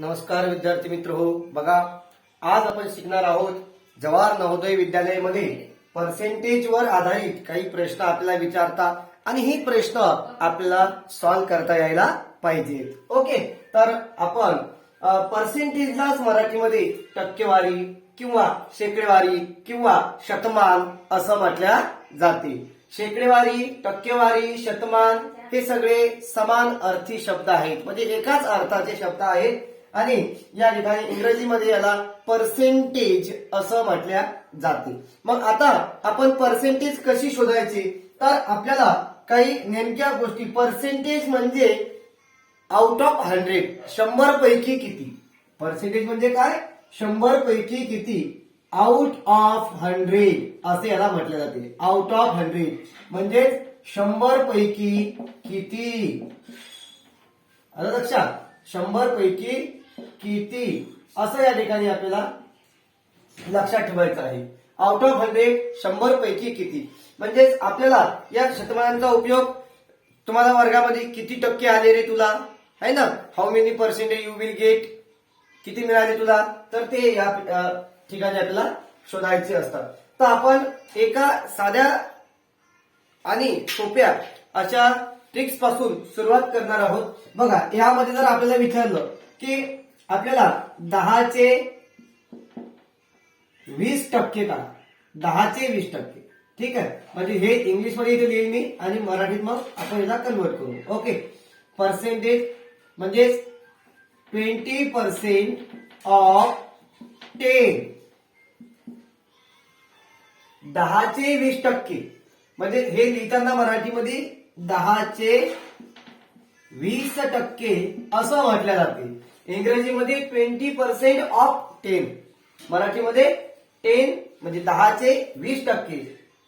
नमस्कार विद्यार्थी मित्र हो बघा आज आपण शिकणार आहोत जवाहर नवोदय विद्यालयामध्ये पर्सेंटेजवर आधारित काही प्रश्न आपल्याला विचारता आणि ही प्रश्न आपल्याला सॉल्व करता यायला पाहिजेत ओके तर आपण पर्सेंटेजलाच मराठीमध्ये टक्केवारी किंवा शेकडेवारी किंवा शतमान असं म्हटल्या जाते. शेकडेवारी टक्केवारी शतमान हे सगळे समान अर्थी शब्द आहेत. म्हणजे एकाच अर्थाचे शब्द आहेत. आणि या ठिकाणी इंग्रजीमध्ये याला पर्सेंटेज असं म्हटल्या जाते. मग आता आपण पर्सेंटेज कशी शोधायची? तर आपल्याला काही नेमक्या गोष्टी पर्सेंटेज म्हणजे आउट ऑफ हंड्रेड शंभर पैकी किती? पर्सेंटेज म्हणजे काय? शंभर पैकी किती? आउट ऑफ हंड्रेड असे याला म्हटले जाते. आउट ऑफ हंड्रेड म्हणजे शंभर पैकी किती? आता लक्षात. शंभर पैकी किती? असं या ठिकाणी आपल्याला लक्षात ठेवायचं आहे. आउट ऑफ हंड्रेड शंभर पैकी किती? म्हणजेच आपल्याला या शतमानांचा उपयोग तुम्हाला वर्गामध्ये किती टक्के आले रे तुला? आहे ना? How many percentage you will get किती मिळाले तुला? तर ते या ठिकाणी आपल्याला शोधायचे असतात. तर आपण एका साध्या आणि सोप्या अशा ट्रिक्सपासून सुरुवात करणार आहोत. बघा यामध्ये जर आपल्याला विचारलं की आपल्याला दहाचे वीस टक्के का दहाचे वीस टक्के. ठीक आहे? म्हणजे हे इंग्लिशमध्ये इथे लिहिल मी आणि मराठीत मग आपण याला कन्वर्ट करू. ओके? पर्सेंटेज म्हणजे ट्वेंटी पर्सेंट ऑफ टेन दहाचे वीस टक्के. म्हणजे हे लिहिताना मराठीमध्ये दहाचे वीस टक्के असं म्हटलं जाते. इंग्रजीमध्ये ट्वेंटी पर्सेंट ऑफ टेन. मराठीमध्ये टेन म्हणजे दहाचे वीस टक्के.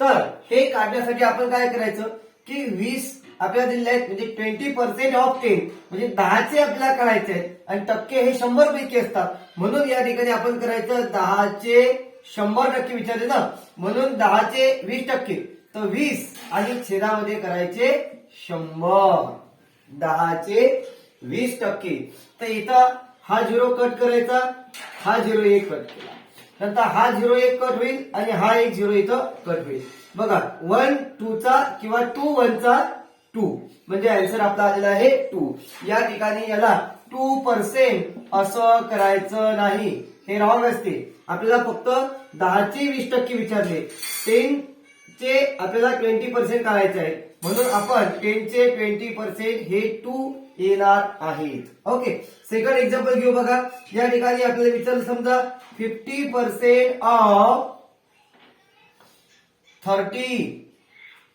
तर हे काढण्यासाठी आपण काय करायचं? की वीस आपल्याला दिलेले आहेत म्हणजे ट्वेंटी पर्सेंट ऑफ टेन म्हणजे दहाचे आपल्याला काढायचे आहेत. आणि टक्के हे शंभर पैकी असतात. म्हणून या ठिकाणी आपण करायचं दहाचे शंभर टक्के विचारले ना? म्हणून दहाचे वीस टक्के. तर वीस आणि छेदामध्ये करायचे शंभर. दहाचे वीस टक्के. तर इथं हा झिरो कट करायचा हा झिरो एक कट केला. नंतर हा झिरो एक कट होईल आणि हा एक झिरो इथं कट होईल. बघा वन टू चा किंवा टू वन चा टू म्हणजे आन्सर आपला आलेला आहे टू या ठिकाणी याला टू पर्सेंट असं करायचं नाही. हे रॉंग असते. आपल्याला फक्त दहाचे वीस टक्के विचारले. टेन चे आपल्याला ट्वेंटी पर्सेंट काढायचे आहे. म्हणून आपण टेनचे ट्वेंटी पर्सेंट हे टू येणार आहेत. ओके सेकंड एक्झाम्पल घेऊ बघा. या ठिकाणी आपल्याला विचारलं समजा फिफ्टी पर्सेंट ऑफ थर्टी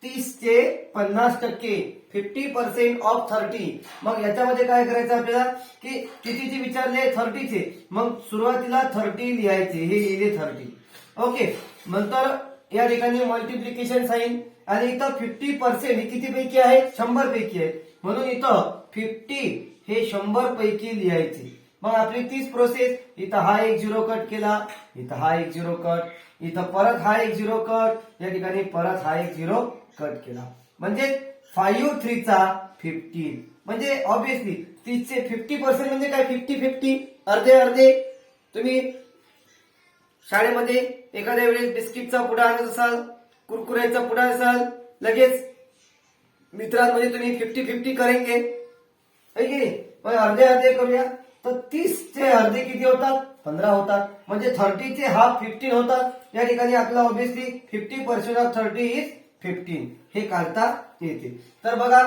तीसचे पन्नास टक्के. फिफ्टी पर्सेंट ऑफ थर्टी मग याच्यामध्ये काय करायचं आपल्याला? की कितीचे विचारले थर्टीचे मग सुरुवातीला थर्टी लिहायचे. हे लिहिले थर्टी ओके नंतर या ठिकाणी मल्टिप्लिकेशन साईन आणि इथं फिफ्टी पर्सेंट हे किती पैकी आहे? शंभर पैकी आहे. म्हणून इथं फिफ्टी हे शंभर पैकी लिहायचे. मग आपली तीच प्रोसेस इथं हा एक झिरो कट केला इथं हा एक झिरो कट इथं परत हा एक झिरो कट या ठिकाणी परत हा एक झिरो कट केला. म्हणजे फाईव्ह थ्रीचा फिफ्टीन म्हणजे ऑब्विसली तीसचे फिफ्टी पर्सेंट म्हणजे काय? फिफ्टी फिफ्टी अर्धे अर्धे. तुम्ही शाळेमध्ये एखाद्या वेळेस बिस्किटचा पुडा आणत असाल कुरकुऱ्याचा पुडा असाल लगेच मित्रांमध्ये तुम्ही फिफ्टी फिफ्टी करेंगे. मग अर्धे अर्धे करूया. तर तीसचे अर्धे किती होतात? पंधरा होतात. म्हणजे थर्टीचे हाफ फिफ्टीन होतात या ठिकाणी आपला obviously fifty percent of thirty is fifteen हे काढता येते. तर बघा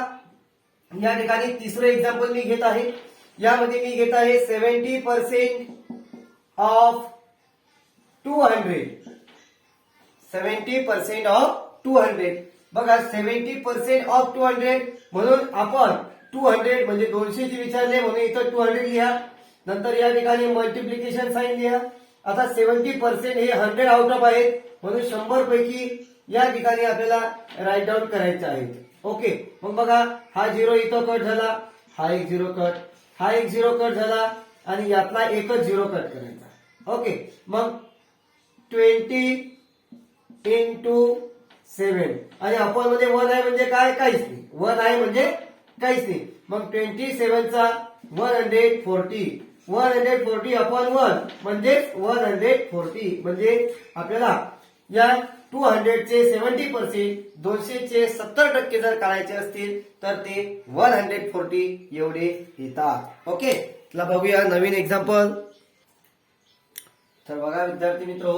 या ठिकाणी तिसरं एक्झाम्पल मी घेत आहे. यामध्ये मी घेत आहे seventy percent of two hundred seventy percent of two hundred बघा seventy percent of two hundred म्हणून आपण टू हंड्रेड म्हणजे दोनशेची विचारले म्हणून इथं टू हंड्रेड लिहा. नंतर या ठिकाणी मल्टिप्लिकेशन साईन लिहा. आता सेव्हन्टी पर्सेंट हे हंड्रेड आउट ऑफ आहेत. म्हणून शंभर पैकी या ठिकाणी आपल्याला राईट डाऊन करायचे आहेत ओके मग बघा हा झिरो इथं कट झाला. हा एक झिरो कट हा एक झिरो कट झाला. आणि यातला एकच झिरो कट करायचा. ओके मग ट्वेंटी इंटू सेव्हन आणि अपॉनमध्ये वन आहे म्हणजे काय? काहीच नाही. वन आहे म्हणजे काहीच नाही. मग twenty सेव्हनचा one hundred forty one hundred forty upon one म्हणजेच वन हंड्रेड फोर्टी म्हणजे आपल्याला या टू हंड्रेडचे सेव्हन्टी पर्सेंट दोनशेचे सत्तर टक्के जर काढायचे असतील तर ते वन हंड्रेड फोर्टी एवढे येतात. ओके चला बघूया नवीन एक्झाम्पल तर बघा विद्यार्थी मित्र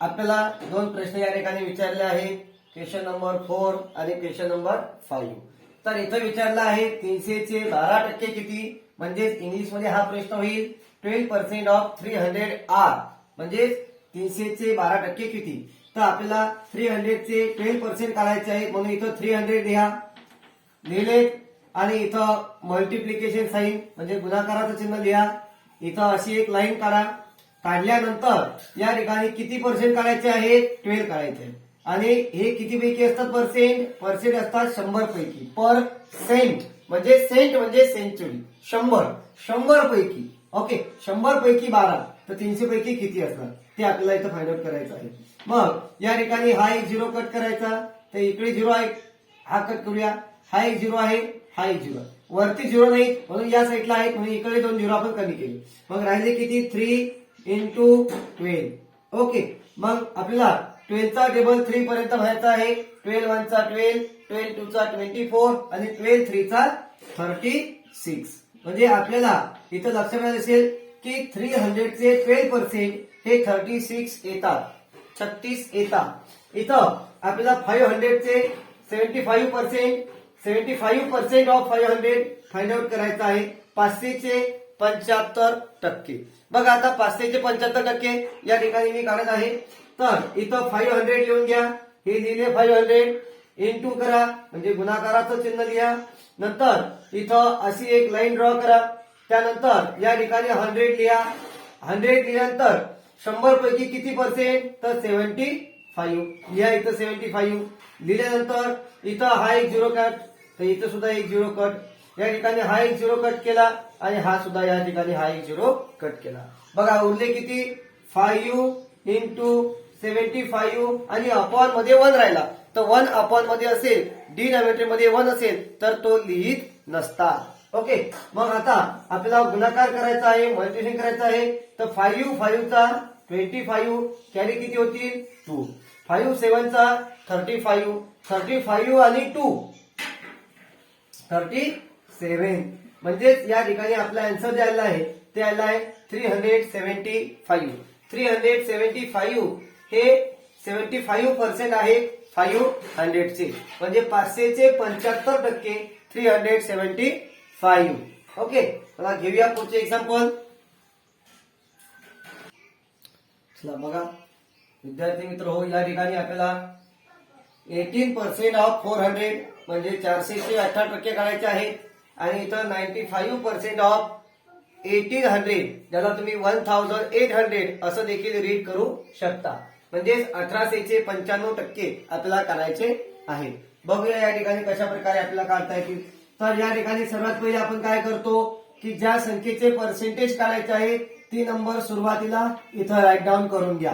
आपल्याला दोन प्रश्न या ठिकाणी विचारले आहे क्वेश्चन नंबर फोर आणि क्वेश्चन नंबर फाईव्ह तर इथं विचारलं आहे तीनशेचे बारा टक्के किती? म्हणजेच इंग्लिशमध्ये हा प्रश्न होईल. Twelve percent of three hundred are. म्हणजेच तीनशेचे बारा टक्के किती? तर आपल्याला थ्री हंड्रेडचे ट्वेल्व पर्सेंट काढायचे आहे म्हणून इथं थ्री हंड्रेड लिहा. लिहिले आणि इथं मल्टिप्लिकेशन साईन म्हणजे गुणाकाराचं चिन्ह लिहा. इथं अशी एक लाईन काढा. काढल्यानंतर या ठिकाणी किती पर्सेंट काढायचे आहे ट्वेल्व काढायचे आहे. आणि हे किती पैकी असतात? पर्सेंट पर्सेंट असतात शंभर पैकी. पर सेंट म्हणजे सेंट म्हणजे सेंचुरी शंभर. शंभर पैकी. ओके शंभर पैकी बारा. तर तीनशे पैकी किती असणार ते आपल्याला इथं फाइंड आउट करायचं आहे. मग या ठिकाणी हा एक झिरो कट करायचा. तर इकडे झिरो आहे. हा कट करूया. हा एक झिरो आहे. हा एक झिरो वरती झिरो नाही. म्हणून या साईडला आहेत म्हणून इकडे दोन झिरो आपण कमी केले. मग राहिले किती? थ्री इंटू ट्वेल्व ओके मग आपल्याला ट्वेल्वचा टेबल थ्री पर्यंत व्हायचा आहे. ट्वेल्व वनचा ट्वेल्व ट्वेल्व टूचा ट्वेंटी फोर आणि ट्वेल्व थ्रीचा थर्टी सिक्स म्हणजे आपल्याला इथं लक्षात असेल की थ्री हंड्रेडचे ट्वेल्व पर्सेंट हे थर्टी सिक्स येतात. छत्तीस येतात. इथं आपल्याला five हंड्रेडचे seventy five percent seventy five percent of five hundred find out करायचं आहे. पाचशेचे पंच्याहत्तर टक्के. बघा आता पाचशेचे पंच्याहत्तर टक्के या ठिकाणी मी काढत आहे. तर इथं फाईव्ह हंड्रेड लिहून घ्या. हे लिहिले फाईव्ह हंड्रेड इंटू करा. म्हणजे गुणाकाराचं चिन्ह लिहा. नंतर इथं अशी एक लाईन ड्रॉ करा. त्यानंतर या ठिकाणी हंड्रेड लिहा. हंड्रेड लिहिल्यानंतर शंभर पैकी किती पर्सेंट तर सेव्हन्टी फाईव्ह लिहा इथं सेव्हन्टी फाईव्ह लिहिल्यानंतर इथं हा एक झिरो कट तर इथं सुद्धा एक झिरो कट या ठिकाणी हा एक झिरो कट केला आणि हा सुद्धा या ठिकाणी हा एक झिरो कट केला. बघा उरले किती? फाईव्ह इंटू सेव्हन्टी फाईव्ह आणि अपॉनमध्ये वन राहिला. तर वन अपॉनमध्ये असेल डिनॉमिनेटरमध्ये वन असेल तर तो लिहित नसता ओके मग आता आपल्याला गुणाकार करायचा आहे मल्टिप्लिकेशन करायचं आहे तर फाईव्ह फाईव्हचा ट्वेंटी फाईव्ह कॅरी किती होतील? टू. फाईव्ह सेव्हनचा थर्टी फाईव्ह थर्टी फाईव्ह आणि टू. Thirty seven. म्हणजेच या ठिकाणी आपला अँसर जे आलेला आहे ते आला आहे three hundred seventy five three hundred seventy five हे सेव्हन्टी फाईव्ह पर्सेंट आहे फाईव्ह हंड्रेडचे. म्हणजे पाचशेचे पंच्याहत्तर टक्के three hundred seventy five okay चला घेऊया पुढचे एक्झाम्पल चला बघा. विद्यार्थी मित्र हो या ठिकाणी आपल्याला eighteen percent of four hundred म्हणजे चारशेचे अठरा टक्के काढायचे आहेत आणि इथं ninety five percent of eighteen hundred ज्याला तुम्ही वन थाउजंड एट हंड्रेड असं देखील रीड करू शकता. म्हणजेच अठराशेचे पंच्याण्णव टक्के आपल्याला काढायचे आहे बघूया या ठिकाणी कशा प्रकारे आपल्याला काढता येतील. तर या ठिकाणी सर्वात पहिले आपण काय करतो की ज्या संख्येचे पर्सेंटेज काढायचे आहे ती नंबर सुरुवातीला इथं राईट डाऊन करून घ्या.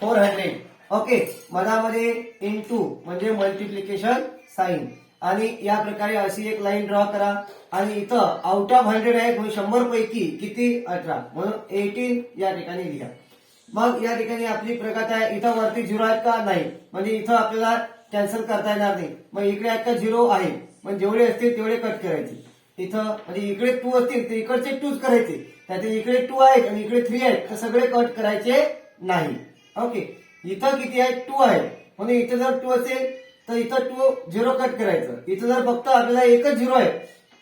फोर हंड्रेड ओके मधामध्ये इन टू म्हणजे मल्टिप्लिकेशन साईन आणि या प्रकारे अशी एक लाईन ड्रॉ करा. आणि इथं आउट ऑफ हंड्रेड आहे शंभर पैकी किती? अठरा. म्हणून एटीन या ठिकाणी लिहा. मग या ठिकाणी आपली प्रगत आहे. इथं वरती झिरो आहेत का? नाही. म्हणजे इथं आपल्याला कॅन्सल करता येणार नाही. मग इकडे आहेत का? झिरो आहे. मग जेवढे असतील तेवढे कट करायचे. इथं म्हणजे इकडे टू असतील तर इकडचे टूच करायचे. त्यात इकडे टू आहेत आणि इकडे थ्री आहेत तर सगळे कट करायचे नाही. ओके इथं किती आहे? टू आहे. म्हणून इथं जर टू असेल तर इथं टू झिरो कट करायचं. इथं जर फक्त आपल्याला एकच झिरो आहे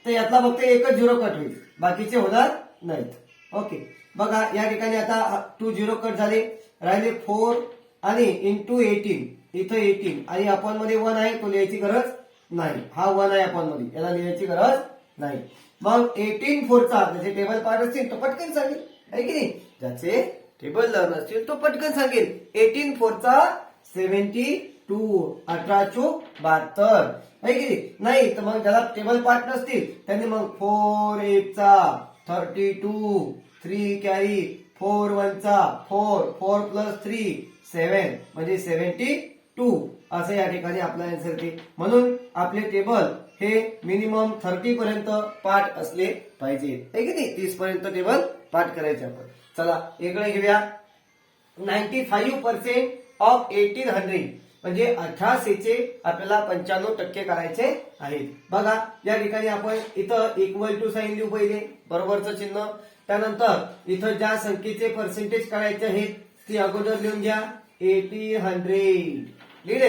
तर यातला फक्त एकच झिरो कट होईल. बाकीचे होणार नाहीत. ओके. बघा या ठिकाणी आता टू झिरो कट झाले. राहिले फोर आणि इंटू एटीन इथं एटीन आणि अपॉनमध्ये वन आहे तो लिहायची गरज नाही. हा वन आहे अपॉनमध्ये याला लिहायची गरज नाही. मग एटीन फोरचा जसे टेबल पार्ट असतील तो पटकन सांगेल. आहे की नाही? ज्याचे टेबल लर्न असतील तो पटकन सांगेल. एटीन फोरचा सेव्हन्टी टू अठरा चोक बहात्तर. आहे की नाही? नाही तर मग ज्याला टेबल पार्ट नसतील त्यांनी मग four एटचा thirty two three carry four वनचा four four plus three seven म्हणजे सेव्हन्टी टू असं या ठिकाणी आपला आन्सर ते. म्हणून आपले टेबल हे मिनिमम थर्टी पर्यंत पाठ असले पाहिजे. की नाही? तीस पर्यंत टेबल पाठ करायचे आपण. चला इकडे घेऊया. Ninety five percent of eighteen hundred म्हणजे अठराशेचे आपल्याला पंच्याण्णव टक्के करायचे आहेत. बघा या ठिकाणी आपण इथं इक्वल टू साईन लिहू पहिले बरोबरचं चिन्ह. त्यानंतर इथं ज्या संख्येचे पर्सेंटेज करायचे आहेत ती अगोदर लिहून घ्या. एटी हंड्रेड लिहिले.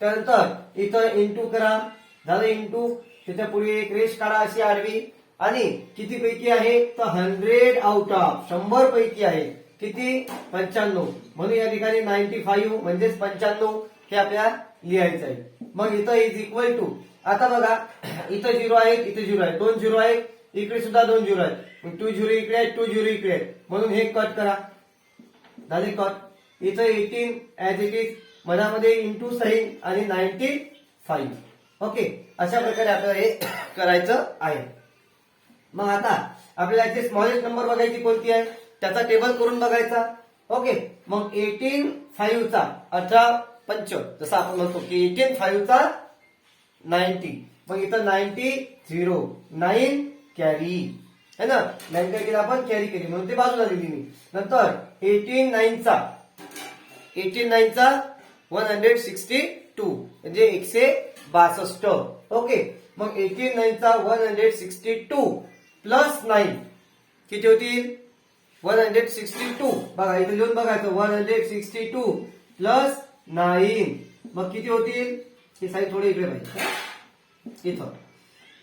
त्यानंतर इथं इंटू करा. झालं इंटू त्याच्या पुढे एक रेष काढा अशी आडवी. आणि किती पैकी आहे? तर हंड्रेड आउट ऑफ शंभर पैकी आहे. किती? पंच्याण्णव. म्हणून या ठिकाणी नाईन्टी फाईव्ह म्हणजेच पंच्याण्णव. हे आपल्याला लिहायचं आहे. मग इथं इज इक्वल टू आता बघा इथं झिरो आहे इथे झिरो आहे. दोन झिरो आहे इकडे सुद्धा दोन झिरो आहेत टू झिरो इकडे आहे टू झिरो इकडे आहे. म्हणून हे कट करा. झाले कट इथं एटीन ऍज इट इज मधामध्ये इंटू सेव्हन आणि नाईन्टी फाईव्ह ओके अशा प्रकारे आपल्याला हे करायचं आहे. मग आता आपल्याला याची स्मॉलेस्ट नंबर बघायची कोणती आहे? त्याचा टेबल करून बघायचा. ओके मग एटीन फाईव्हचा अठरा पंच जसं आपण म्हणतो की एटीन फाईव्हचा नाईन्टी मग इथं नाईन्टी झिरो नाईन कॅरी है ना? नाईन काय केलं आपण कॅरी केली. म्हणून ते बाजूला दिली मी. नंतर एटीन नाईनचा एटीन नाईनचा वन हंड्रेड सिक्स्टी टू म्हणजे एकशे बासष्ट. ओके. मग eighteen नाईनचा one hundred sixty two plus nine किती होतील? वन हंड्रेड सिक्स्टी टू बघा इथे लिहून बघायचं. One hundred sixty two plus nine. मग किती होतील? हे साईड थोडी इकडे पाहिजे इथं.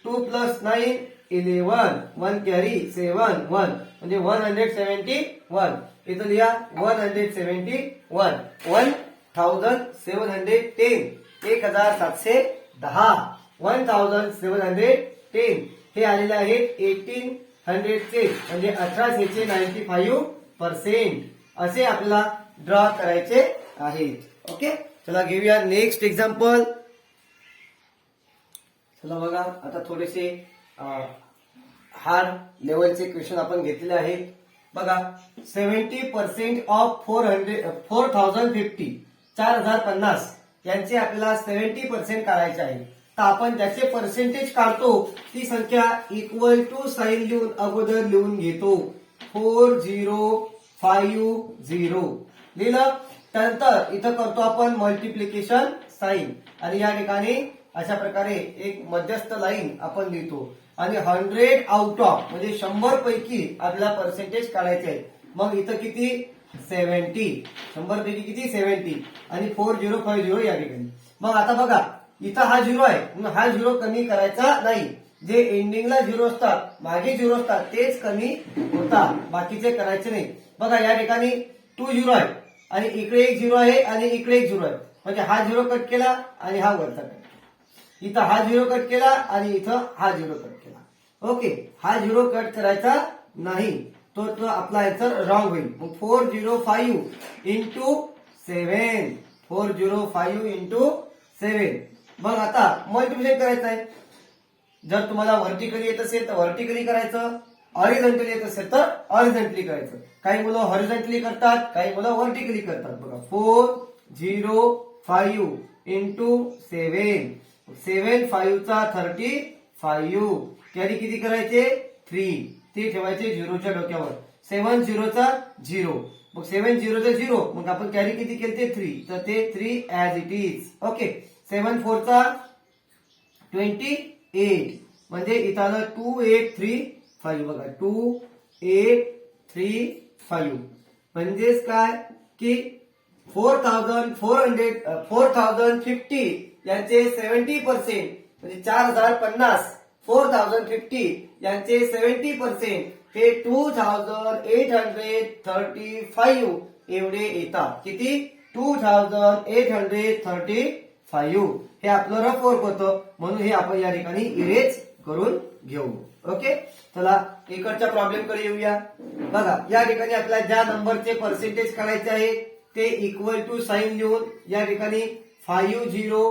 Two plus nine eleven one carry seven one. म्हणजे वन हंड्रेड सेव्हन्टी वन. इथं लिहा one hundred seventy one. One thousand seven hundred ten. एक हजार सातशे दहा. One thousand seven hundred ten. हे आलेले आहेत एटीन हंड्रेडचे. म्हणजे अठराशेचे नाईन्टी फाईव्ह पर्सेंट. असे आपल्याला ड्रॉ करायचे आहेत. ओके चला घेऊया नेक्स्ट एक्झाम्पल चला बघा आता थोडेसे हार्ड लेवलचे क्वेश्चन आपण घेतलेले आहेत. बघा seventy percent of four hundred four thousand fifty चार हजार पन्नास यांचे आपल्याला सेव्हन्टी पर्सेंट काढायचे आहे. तर आपण ज्याचे पर्सेंटेज काढतो ती संख्या इक्वल टू साईन लिहून अगोदर लिहून घेतो. फोर झिरो फाईव्ह झिरो लिहिलं? त्यानंतर इथं करतो आपण मल्टिप्लिकेशन साईन आणि या ठिकाणी अशा प्रकारे एक मध्यस्थ लाईन आपण लिहितो. आणि हंड्रेड आउट ऑफ म्हणजे शंभर पैकी आपला पर्सेंटेज काढायचे आहे मग इथं किती? सेव्हन्टी शंभर पैकी किती? सेव्हन्टी आणि फोर झिरो फाईव्ह झिरो या ठिकाणी. मग आता बघा इथं हा झिरो आहे. म्हणून हा झिरो कमी करायचा नाही. जे एंडिंगला झिरो असतात मागे झिरो असतात तेच कमी होतात. बाकीचे करायचे नाही. बघा या ठिकाणी टू झिरो आहे. आणि इकडे एक झिरो आहे आणि इकडे एक झिरो आहे. म्हणजे हा झिरो कट केला आणि हा वरचा कट केला. इथं हा झिरो कट केला आणि इथं हा झिरो कट केला. ओके हा झिरो कट करायचा नाही. तो तो आपला आन्सर रॉंग होईल. मग four zero five into seven four zero five into seven मग आता मल्टिप्लिकेशन करायचं आहे. जर तुम्हाला व्हर्टिकली येत असेल तर व्हर्टिकली करायचं? ऑरिझेंटली येत असेल तर ऑरिझेंटली करायचं. काही मुलं हॉरिझेंटली करतात काही मुलं व्हर्टिकली करतात. बघा four zero five into seven. Seven फाईव्हचा thirty five. Carry किती करायचे? थ्री. ते ठेवायचे झिरोच्या डोक्यावर. सेव्हन झिरोचा झिरो. मग सेव्हन झिरोचा झिरो. मग आपण कॅरी किती केले ते थ्री. तर ते three as it is okay. Seven फोरचा ट्वेंटी एट. म्हणजे इथं आलं टू एट थ्री फाईव्ह बघा. Two eight three five. म्हणजेच काय? की four thousand four hundred four thousand fifty यांचे सेव्हन्टी पर्सेंट म्हणजे चार हजार पन्नास फोर थाउजंड फिफ्टी यांचे सेव्हन्टी पर्सेंट हे two thousand eight hundred thirty five एवढे येतात. किती? Two thousand eight hundred thirty five. हे आपलं रफ वर्क होतं. म्हणून हे आपण या ठिकाणी इरेज करून घेऊ. ओके चला इकडच्या प्रॉब्लेमकडे येऊया. बघा या ठिकाणी आपल्याला ज्या नंबरचे पर्सेंटेज काढायचे आहे ते इक्वल टू साईन लिहून या ठिकाणी फाईव्ह झिरो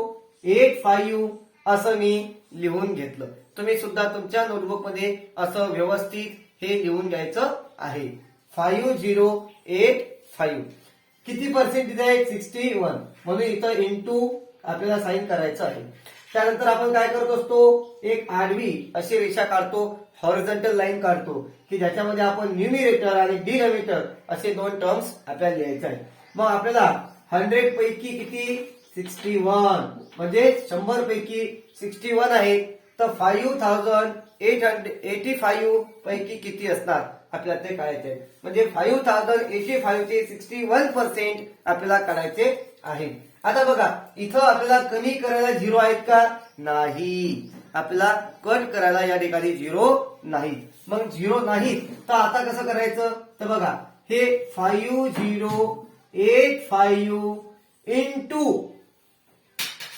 एट फाईव्ह असं मी लिहून घेतलं. तुम्ही सुद्धा तुमच्या नोटबुकमध्ये असं व्यवस्थित हे लिहून घ्यायचं आहे. फाईव्ह झिरो एट फाईव्ह किती पर्सेंट दिले आहे? सिक्स्टी वन म्हणून इथं इंटू आपल्याला साईन करायचं आहे. त्यानंतर आपण काय करत असतो? एक आडवी अशी रेषा काढतो हॉरिझॉन्टल लाईन काढतो की ज्याच्यामध्ये आपण न्युमिरेटर आणि डिनोमिनेटर असे दोन टर्म्स आपल्याला लिहायचे आहेत. मग आपल्याला हंड्रेड पैकी किती? सिक्स्टी वन म्हणजे शंभर पैकी सिक्स्टी वन आहे तर five thousand eight hundred eighty five पैकी किती असणार आपल्याला ते काढायचे म्हणजे फाईव्ह थाउजंड एटी फाईव्ह चे सिक्स्टी वन पर्सेंट आपल्याला काढायचे आहे आता बघा इथं आपल्याला कमी करायला झिरो आहेत का? नाही. आपल्याला कट करायला या ठिकाणी झिरो नाही. मग झिरो नाही तर आता कसं करायचं? तर बघा हे five zero eight five into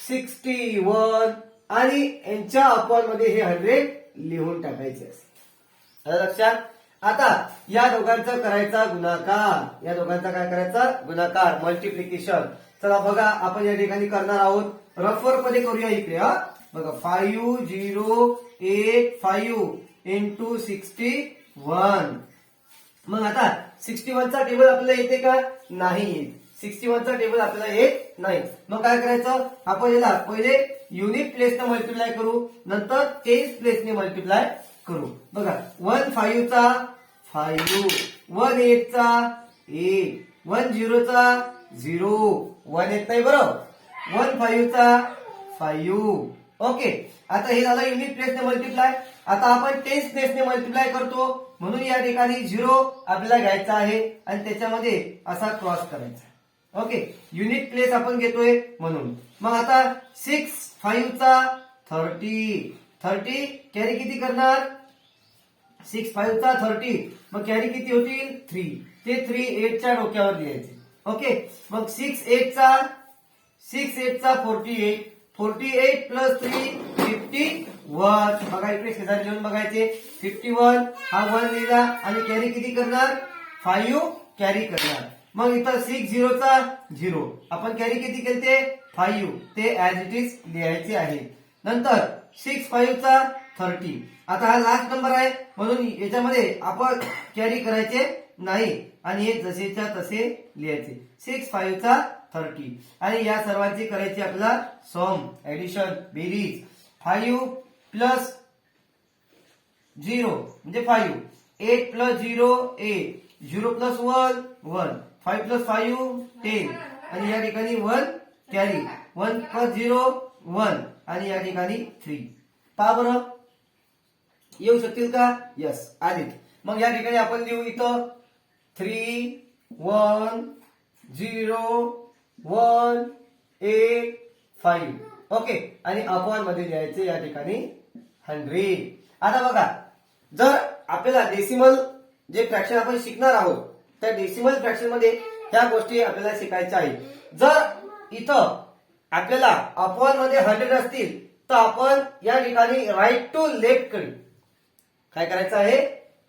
sixty one आणि यांच्या अपॉनमध्ये हे हंड्रेड लिहून टाकायचे असते लक्षात? आता या दोघांचा करायचा गुणाकार. या दोघांचा काय करायचा? गुणाकार मल्टिप्लिकेशन चला बघा आपण या ठिकाणी करणार आहोत. रफवर मध्ये करूया इकडे हा. बघा five zero eight five into sixty one मग आता सिक्स्टी वनचा टेबल आपल्याला येते का? नाही. येत सिक्स्टी वनचा टेबल आपल्याला येत नाही. मग काय करायचं? आपण याला पहिले युनिट प्लेसने मल्टिप्लाय करू नंतर टेन्स प्लेसने मल्टिप्लाय करू. बघा वन फाईव्हचा फाईव्ह वन एटचा एट वन झिरोचा झिरो. वन येत नाही बरोबर? वन फाईव्हचा फाईव्ह. ओके. आता हे झालं युनिट प्लेसने मल्टिप्लाय आता आपण टेन्स प्लेसने मल्टिप्लाय करतो. म्हणून या ठिकाणी झिरो आपल्याला घ्यायचा आहे आणि त्याच्यामध्ये असा क्रॉस करायचा ओके. युनिट प्लेस आपण घेतोय म्हणून. मग आता सिक्स फाईव्हचा थर्टी. थर्टी कॅरी किती करणार? सिक्स फाईव्हचा थर्टी. मग कॅरी किती होतील? थ्री ते थ्री एटच्या डोक्यावर लिहायचे. ओके मग सिक्स एटचा six एटचा forty eight forty eight plus three fifty one बघा इकडे शेजारी घेऊन बघायचे. फिफ्टी वन हा वन लिहिला. आणि कॅरी किती करणार? फाईव्ह कॅरी करणार. मग इथं सिक्स झिरोचा झिरो आपण कॅरी किती केलते? फाईव्ह ते ऍज इट इज लिहायचे आहे. नंतर सिक्स फाईव्हचा थर्टी आता हा लास्ट नंबर आहे. म्हणून याच्यामध्ये आपण कॅरी करायचे नाही. आणि हे जसेच्या तसे लिहायचे. सिक्स फाईव्हचा थर्टी आणि या सर्वांची करायची आपल्याला सम ऍडिशन बेरीज. फाईव्ह प्लस झिरो म्हणजे five eight plus zero eight zero plus one one five plus five ten आणि या ठिकाणी one carry one plus zero one आणि या ठिकाणी थ्री पहा बरं. येऊ शकतील का? यस आलेत. मग या ठिकाणी आपण लिहू इथं. Three one zero one eight five. Okay आणि अपॉनमध्ये द्यायचे या ठिकाणी हंड्रेड. आता बघा जर आपल्याला डेसिमल जे फ्रॅक्शन आपण शिकणार आहोत त्या डेसिमल फ्रॅक्शनमध्ये ह्या गोष्टी आपल्याला शिकायच्या आहेत. जर इथं आपल्याला अपॉनमध्ये हंड्रेड असतील तर आपण या ठिकाणी राईट टू लेफ्टकडे. काय करायचं आहे?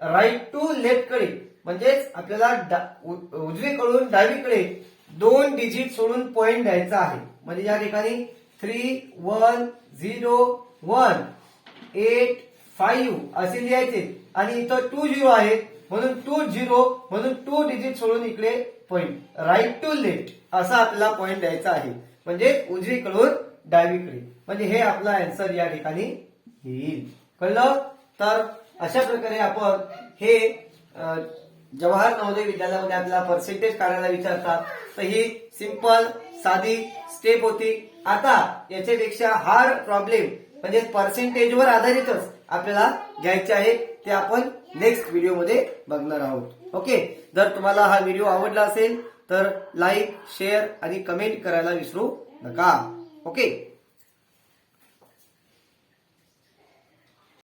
राईट टू लेफ्टकडे. म्हणजेच आपल्याला डा- उ- उजवीकडून डावीकडे दोन डिजिट सोडून पॉइंट द्यायचा आहे. म्हणजे या ठिकाणी three one zero one eight five असे लिहायचे. आणि इथं टू झिरो आहे म्हणून टू झिरो म्हणून टू डिजिट सोडून इकडे पॉइंट राईट टू लेफ्ट असा आपल्याला पॉइंट द्यायचा आहे. म्हणजे उजवीकडून डावीकडे. म्हणजे हे आपला अँसर या ठिकाणी येईल. कळलं? तर अशा प्रकारे आपण हे जवाहर नवोदय विद्यालयामध्ये आपल्याला पर्सेंटेज काढायला विचारतात. तर ही सिंपल साधी स्टेप होती. आता याच्यापेक्षा हार्ड प्रॉब्लेम म्हणजे पर्सेंटेजवर आधारितच आपल्याला घ्यायचे आहे. ते आपण नेक्स्ट व्हिडिओमध्ये बघणार आहोत. ओके जर तुम्हाला हा व्हिडिओ आवडला असेल तर लाईक शेअर आणि कमेंट करायला विसरू नका. ओके